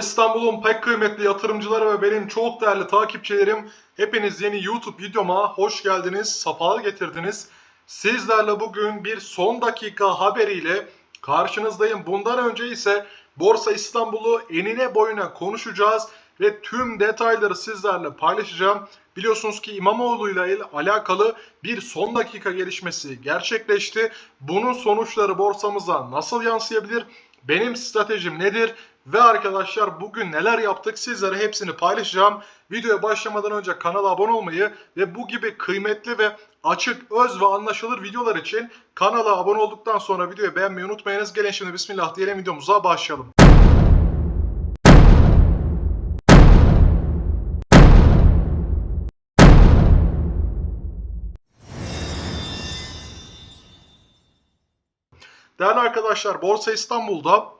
İstanbul'un pek kıymetli yatırımcıları ve benim çok değerli takipçilerim hepiniz yeni YouTube videoma hoş geldiniz, safalar getirdiniz. Sizlerle bugün bir son dakika haberiyle karşınızdayım. Bundan önce ise Borsa İstanbul'u enine boyuna konuşacağız ve tüm detayları sizlerle paylaşacağım. Biliyorsunuz ki İmamoğlu ile alakalı bir son dakika gelişmesi gerçekleşti. Bunun sonuçları borsamıza nasıl yansıyabilir? Benim stratejim nedir? Ve arkadaşlar bugün neler yaptık sizlere hepsini paylaşacağım. Videoya başlamadan önce kanala abone olmayı ve bu gibi kıymetli ve açık, öz ve anlaşılır videolar için kanala abone olduktan sonra videoyu beğenmeyi unutmayınız. Gelin şimdi bismillah diyelim videomuza başlayalım. Değerli arkadaşlar Borsa İstanbul'da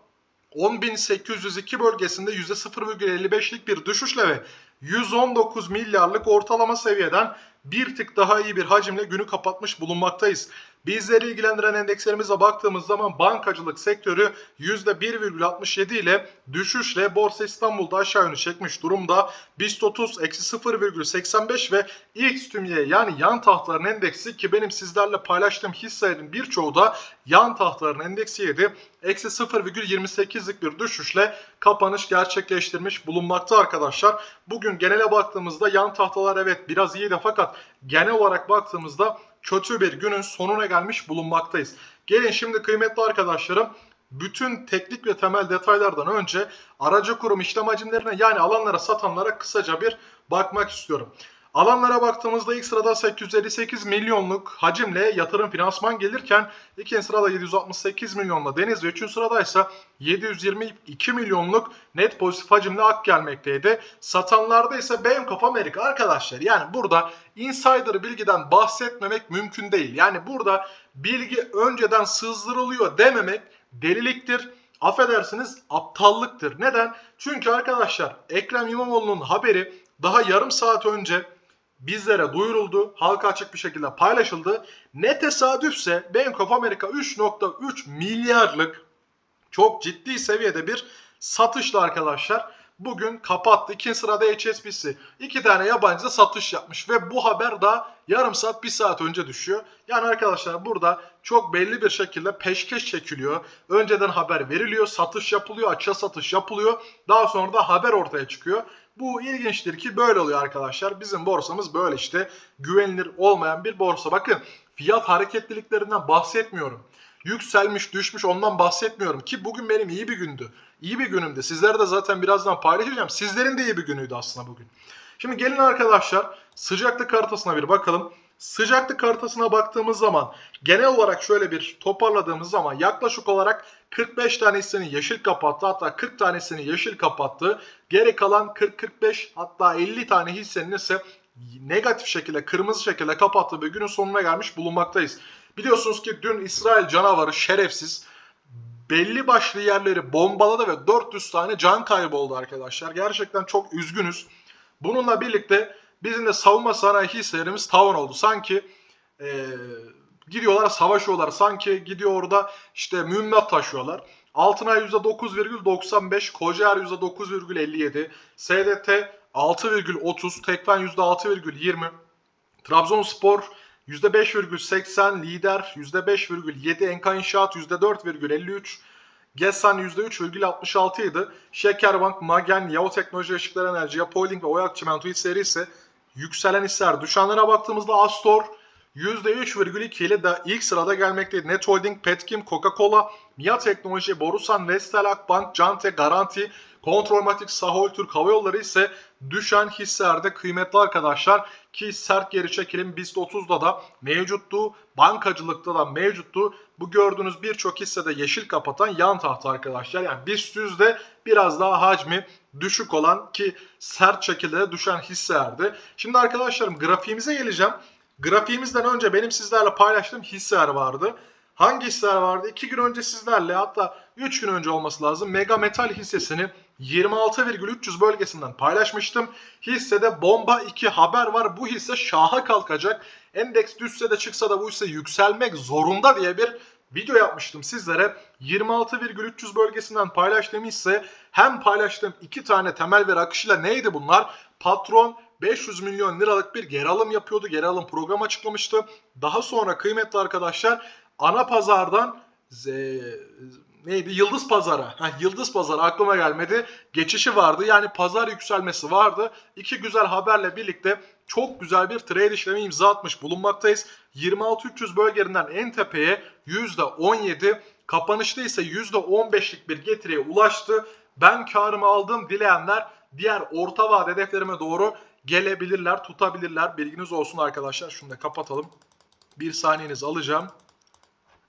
10.802 bölgesinde %0,55'lik bir düşüşle ve 119 milyarlık ortalama seviyeden bir tık daha iyi bir hacimle günü kapatmış bulunmaktayız. Bizleri ilgilendiren endekslerimize baktığımız zaman bankacılık sektörü %1,67 ile düşüşle Borsa İstanbul'da aşağı yönlü çekmiş durumda. BIST 30 eksi 0,85 ve X tümye yani yan tahtların endeksi ki benim sizlerle paylaştığım hisselerin birçoğu da yan tahtların endeksiydi. Eksi 0,28'lik bir düşüşle kapanış gerçekleştirmiş bulunmakta arkadaşlar. Bugün genele baktığımızda yan tahtalar evet biraz iyiydi fakat genel olarak baktığımızda kötü bir günün sonuna gelmiş bulunmaktayız. Gelin şimdi kıymetli arkadaşlarım bütün teknik ve temel detaylardan önce aracı kurum işlem hacimlerine yani alanlara satanlara kısaca bir bakmak istiyorum. Alanlara baktığımızda ilk sırada 858 milyonluk hacimle yatırım finansman gelirken ikinci sırada 768 milyonla Deniz ve üçüncü sırada ise 722 milyonluk net pozitif hacimle Ak gelmekteydi. Satanlarda ise Bank Amerika arkadaşlar yani burada insider bilgiden bahsetmemek mümkün değil. Yani burada bilgi önceden sızdırılıyor dememek deliliktir. Affedersiniz aptallıktır. Neden? Çünkü arkadaşlar Ekrem İmamoğlu'nun haberi daha yarım saat önce bizlere duyuruldu. Halka açık bir şekilde paylaşıldı. Ne tesadüfse Bank of America 3.3 milyarlık çok ciddi seviyede bir satışla arkadaşlar bugün kapattı. İkinci sırada HSBC. İki tane yabancı satış yapmış ve bu haber daha yarım saat bir saat önce düşüyor. Yani arkadaşlar burada çok belli bir şekilde peşkeş çekiliyor. Önceden haber veriliyor, satış yapılıyor, açığa satış yapılıyor. Daha sonra da haber ortaya çıkıyor. Bu ilginçtir ki böyle oluyor arkadaşlar. Bizim borsamız böyle işte güvenilir olmayan bir borsa. Bakın fiyat hareketliliklerinden bahsetmiyorum. Yükselmiş düşmüş ondan bahsetmiyorum ki bugün benim iyi bir gündü. İyi bir günümdü. Sizlere de zaten birazdan paylaşacağım. Sizlerin de iyi bir günüydü aslında bugün. Şimdi gelin arkadaşlar sıcaklık haritasına bir bakalım. Sıcaklık haritasına baktığımız zaman genel olarak şöyle bir toparladığımız zaman yaklaşık olarak 45 tane hissenin yeşil kapattı hatta 40 tanesini yeşil kapattı. Geri kalan 40-45 hatta 50 tane hissenin ise negatif şekilde kırmızı şekilde kapattığı bir günün sonuna gelmiş bulunmaktayız. Biliyorsunuz ki dün İsrail canavarı şerefsiz belli başlı yerleri bombaladı ve 400 tane can kaybı oldu arkadaşlar. Gerçekten çok üzgünüz. Bununla birlikte bizim de savunma sanayi hisselerimiz tavan oldu. Sanki ee, gidiyorlar savaşıyorlar. Sanki gidiyor orada işte mühimmat taşıyorlar. Altınay %9,95, Kocaer %9,57, SDT 6,30, Tekfen %6,20, Trabzonspor %5,80, Lider %5,7, Enka İnşaat %4,53, Gesan %3,66 idi. Şekerbank, Magen, Yao Teknoloji, Işıklar Enerji, Yapoling ve Oyak Çimento hisseleri ise yükselen hisseler. Düşenlere baktığımızda Astor %3,2 ile de ilk sırada gelmekteydi. Net Holding, Petkim, Coca-Cola, Mia Teknoloji, Borusan, Vestel, Akbank, Cante, Garanti, Kontrolmatik, Sahol, Türk Hava Yolları ise düşen hisselerde kıymetli arkadaşlar ki sert geri çekilim BIST 30'da da mevcuttu, bankacılıkta da mevcuttu. Bu gördüğünüz birçok hissede yeşil kapatan yan tahta arkadaşlar. Yani BIST 100'de biraz daha hacmi düşük olan ki sert şekilde düşen hisselerdi. Şimdi arkadaşlarım grafiğimize geleceğim. Grafiğimizden önce benim sizlerle paylaştığım hisseler vardı. Hangi hisseler vardı? 2 gün önce sizlerle hatta 3 gün önce olması lazım. Mega Metal hissesini 26,300 bölgesinden paylaşmıştım. Hissede bomba 2 haber var. Bu hisse şaha kalkacak. Endeks düşse de çıksa da bu hisse yükselmek zorunda diye bir video yapmıştım sizlere. 26,300 bölgesinden paylaştığım ise hem paylaştığım iki tane temel veri akışıyla neydi bunlar? Patron 500 milyon liralık bir geri alım yapıyordu. Geri alım programı açıklamıştı. Daha sonra kıymetli arkadaşlar ana pazardan ze- neydi? Yıldız Pazar'a. Heh, Yıldız Pazar'a aklıma gelmedi. Geçişi vardı. Yani pazar yükselmesi vardı. İki güzel haberle birlikte çok güzel bir trade işlemi imza atmış bulunmaktayız. 26.300 bölgelerinden en tepeye %17, kapanışta ise %15'lik bir getiriye ulaştı. Ben karımı aldım dileyenler diğer orta vade hedeflerime doğru gelebilirler, tutabilirler. Bilginiz olsun arkadaşlar. Şunu da kapatalım. Bir saniyenizi alacağım.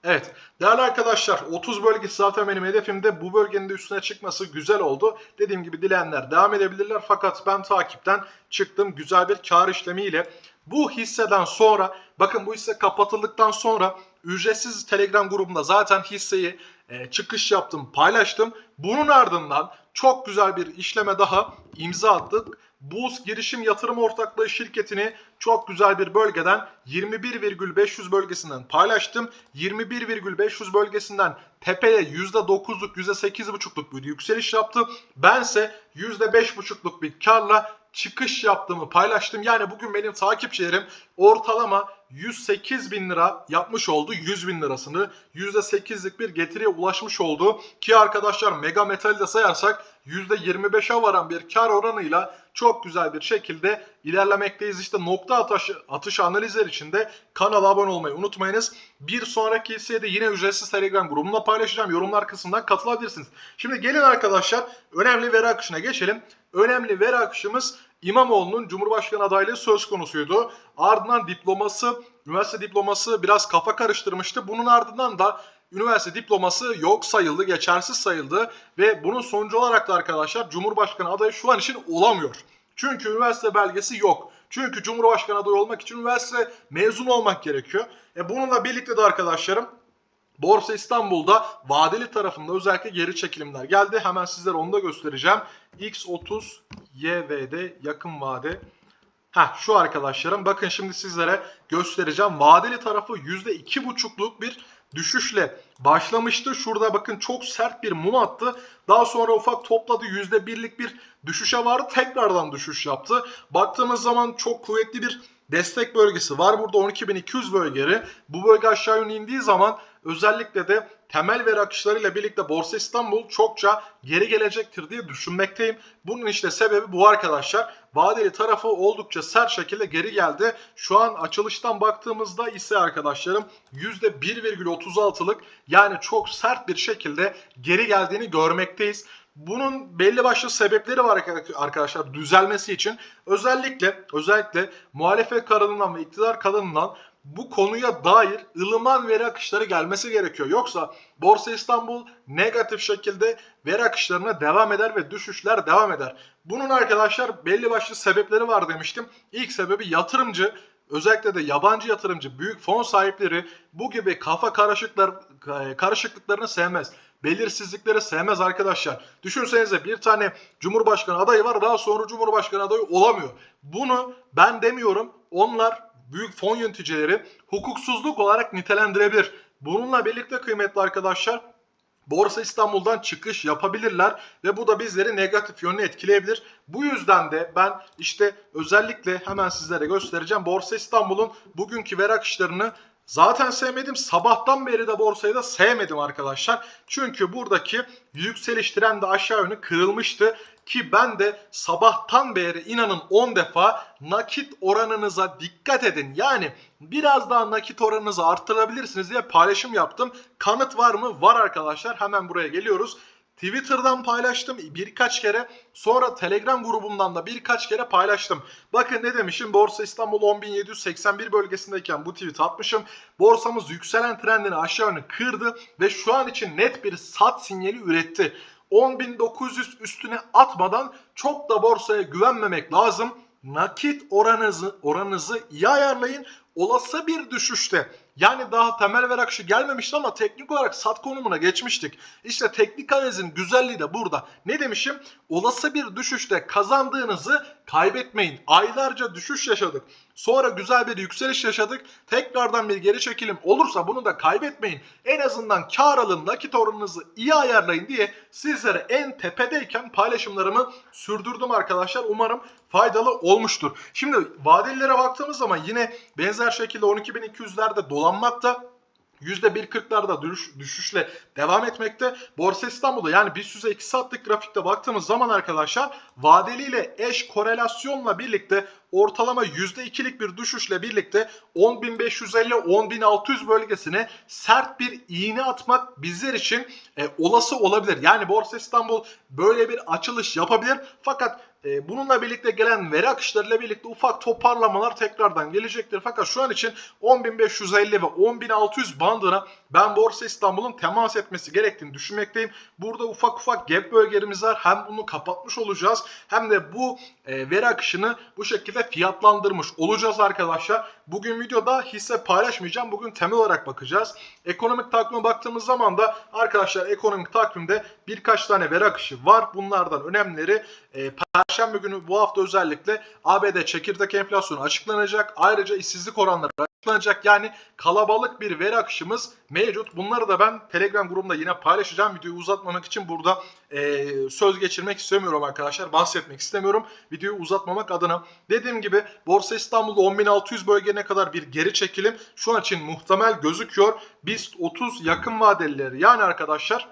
Evet değerli arkadaşlar 30 bölgesi zaten benim hedefimde bu bölgenin de üstüne çıkması güzel oldu. Dediğim gibi dileyenler devam edebilirler fakat ben takipten çıktım güzel bir kar işlemiyle. Bu hisseden sonra bakın bu hisse kapatıldıktan sonra ücretsiz Telegram grubunda zaten hisseyi e, çıkış yaptım paylaştım. Bunun ardından çok güzel bir işleme daha imza attık. Buz Girişim Yatırım Ortaklığı şirketini çok güzel bir bölgeden 21,500 bölgesinden paylaştım. 21,500 bölgesinden tepeye %9'luk %8,5'luk bir yükseliş yaptı. Bense %5,5'luk bir karla çıkış yaptığımı paylaştım. Yani bugün benim takipçilerim ortalama 108 bin lira yapmış oldu 100 bin lirasını. %8'lik bir getiriye ulaşmış oldu. Ki arkadaşlar Mega Metal'i de sayarsak %25'e varan bir kar oranıyla çok güzel bir şekilde ilerlemekteyiz. İşte nokta atışı, atış analizler için de kanala abone olmayı unutmayınız. Bir sonraki hisseye de yine ücretsiz Telegram grubumda paylaşacağım. Yorumlar kısmından katılabilirsiniz. Şimdi gelin arkadaşlar önemli veri akışına geçelim. Önemli veri akışımız İmamoğlu'nun Cumhurbaşkanı adaylığı söz konusuydu. Ardından diploması, üniversite diploması biraz kafa karıştırmıştı. Bunun ardından da üniversite diploması yok sayıldı, geçersiz sayıldı ve bunun sonucu olarak da arkadaşlar Cumhurbaşkanı adayı şu an için olamıyor. Çünkü üniversite belgesi yok. Çünkü Cumhurbaşkanı adayı olmak için üniversite mezun olmak gerekiyor. E bununla birlikte de arkadaşlarım Borsa İstanbul'da vadeli tarafında özellikle geri çekilimler geldi. Hemen sizlere onu da göstereceğim. X30 YV'de yakın vade. Heh, şu arkadaşlarım bakın şimdi sizlere göstereceğim. Vadeli tarafı %2,5'luk bir düşüşle başlamıştı. Şurada bakın çok sert bir mum attı. Daha sonra ufak topladı. %1'lik bir düşüşe vardı. Tekrardan düşüş yaptı. Baktığımız zaman çok kuvvetli bir destek bölgesi var. Burada 12.200 bölgeleri. Bu bölge aşağı yönlü indiği zaman özellikle de temel veri akışlarıyla birlikte Borsa İstanbul çokça geri gelecektir diye düşünmekteyim. Bunun işte sebebi bu arkadaşlar. Vadeli tarafı oldukça sert şekilde geri geldi. Şu an açılıştan baktığımızda ise arkadaşlarım %1,36'lık yani çok sert bir şekilde geri geldiğini görmekteyiz. Bunun belli başlı sebepleri var arkadaşlar düzelmesi için. Özellikle özellikle muhalefet kanalından ve iktidar kanalından bu konuya dair ılıman veri akışları gelmesi gerekiyor. Yoksa Borsa İstanbul negatif şekilde veri akışlarına devam eder ve düşüşler devam eder. Bunun arkadaşlar belli başlı sebepleri var demiştim. İlk sebebi yatırımcı özellikle de yabancı yatırımcı, büyük fon sahipleri bu gibi kafa karışıklar, karışıklıklarını sevmez. Belirsizlikleri sevmez arkadaşlar. Düşünsenize bir tane Cumhurbaşkanı adayı var daha sonra Cumhurbaşkanı adayı olamıyor. Bunu ben demiyorum onlar büyük fon yöneticileri hukuksuzluk olarak nitelendirebilir. Bununla birlikte kıymetli arkadaşlar Borsa İstanbul'dan çıkış yapabilirler ve bu da bizleri negatif yönde etkileyebilir. Bu yüzden de ben işte özellikle hemen sizlere göstereceğim. Borsa İstanbul'un bugünkü veri akışlarını Zaten sevmedim. Sabahtan beri de borsayı da sevmedim arkadaşlar. Çünkü buradaki yükseliş trendi aşağı yönlü kırılmıştı. Ki ben de sabahtan beri inanın 10 defa nakit oranınıza dikkat edin. Yani biraz daha nakit oranınızı arttırabilirsiniz diye paylaşım yaptım. Kanıt var mı? Var arkadaşlar. Hemen buraya geliyoruz. Twitter'dan paylaştım birkaç kere. Sonra Telegram grubumdan da birkaç kere paylaştım. Bakın ne demişim? Borsa İstanbul 10.781 bölgesindeyken bu tweet atmışım. Borsamız yükselen trendini aşağı yönlü kırdı ve şu an için net bir sat sinyali üretti. 10.900 üstüne atmadan çok da borsaya güvenmemek lazım. Nakit oranınızı, oranınızı iyi ayarlayın. Olası bir düşüşte Yani daha temel ver akışı gelmemişti ama teknik olarak sat konumuna geçmiştik. İşte teknik analizin güzelliği de burada. Ne demişim? Olası bir düşüşte kazandığınızı kaybetmeyin. Aylarca düşüş yaşadık. Sonra güzel bir yükseliş yaşadık. Tekrardan bir geri çekilim olursa bunu da kaybetmeyin. En azından kar alın, nakit oranınızı iyi ayarlayın diye sizlere en tepedeyken paylaşımlarımı sürdürdüm arkadaşlar. Umarım faydalı olmuştur. Şimdi vadelilere baktığımız zaman yine benzer şekilde 12.200'lerde dolanmakta. %1.40'larda düşüş, düşüşle devam etmekte. Borsa İstanbul'da yani BIST 100'e 2 saatlik grafikte baktığımız zaman arkadaşlar vadeliyle eş korelasyonla birlikte ortalama %2'lik bir düşüşle birlikte 10.550-10.600 bölgesine sert bir iğne atmak bizler için e, olası olabilir. Yani Borsa İstanbul böyle bir açılış yapabilir fakat e, bununla birlikte gelen veri akışlarıyla birlikte ufak toparlamalar tekrardan gelecektir. Fakat şu an için 10.550 ve 10.600 bandına ben Borsa İstanbul'un temas etmesi gerektiğini düşünmekteyim. Burada ufak ufak gap bölgelerimiz var. Hem bunu kapatmış olacağız hem de bu e, veri akışını bu şekilde fiyatlandırmış olacağız arkadaşlar. Bugün videoda hisse paylaşmayacağım. Bugün temel olarak bakacağız. Ekonomik takvime baktığımız zaman da arkadaşlar ekonomik takvimde birkaç tane veri akışı var. Bunlardan önemlileri e, Perşembe günü bu hafta özellikle ABD çekirdek enflasyonu açıklanacak. Ayrıca işsizlik oranları açıklanacak. Yani kalabalık bir veri akışımız mevcut. Bunları da ben Telegram grubumda yine paylaşacağım. Videoyu uzatmamak için burada e, söz geçirmek istemiyorum arkadaşlar. Bahsetmek istemiyorum. Videoyu uzatmamak adına. Dediğim gibi Borsa İstanbul'da 10.600 bölgene kadar bir geri çekilim şu an için muhtemel gözüküyor. BIST 30 yakın vadelileri yani arkadaşlar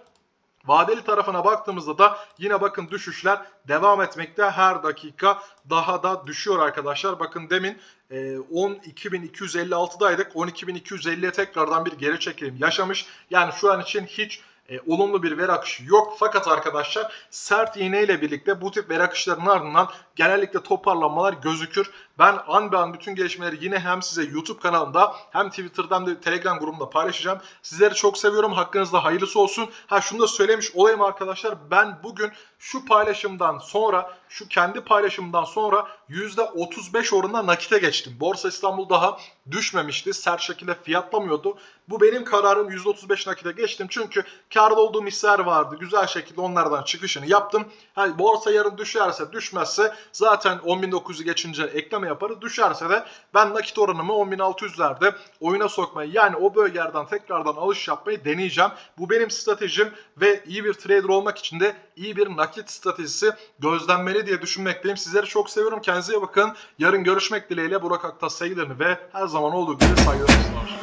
Vadeli tarafına baktığımızda da yine bakın düşüşler devam etmekte. Her dakika daha da düşüyor arkadaşlar. Bakın demin e, 12.256'daydık. 12.250'ye tekrardan bir geri çekilim yaşamış. Yani şu an için hiç e, olumlu bir veri akışı yok. Fakat arkadaşlar sert iğne ile birlikte bu tip veri akışlarının ardından genellikle toparlanmalar gözükür. Ben an be an bütün gelişmeleri yine hem size YouTube kanalımda hem Twitter'dan da Telegram grubumda paylaşacağım. Sizleri çok seviyorum. Hakkınızda hayırlısı olsun. Ha şunu da söylemiş olayım arkadaşlar. Ben bugün şu paylaşımdan sonra şu kendi paylaşımdan sonra %35 oranında nakite geçtim. Borsa İstanbul daha düşmemişti. Sert şekilde fiyatlamıyordu. Bu benim kararım %35 nakite geçtim. Çünkü karda olduğum hisseler vardı. Güzel şekilde onlardan çıkışını yaptım. Ha, borsa yarın düşerse düşmezse zaten 10.900'ü geçince ekleme yaparız. Düşerse de ben nakit oranımı 10.600'lerde oyuna sokmayı yani o bölgelerden tekrardan alış yapmayı deneyeceğim. Bu benim stratejim ve iyi bir trader olmak için de iyi bir nakit stratejisi gözlenmeli diye düşünmekteyim. Sizleri çok seviyorum. Kendinize bakın. Yarın görüşmek dileğiyle Burak Aktas sevgilerini ve her zaman olduğu gibi saygılarımı sunar.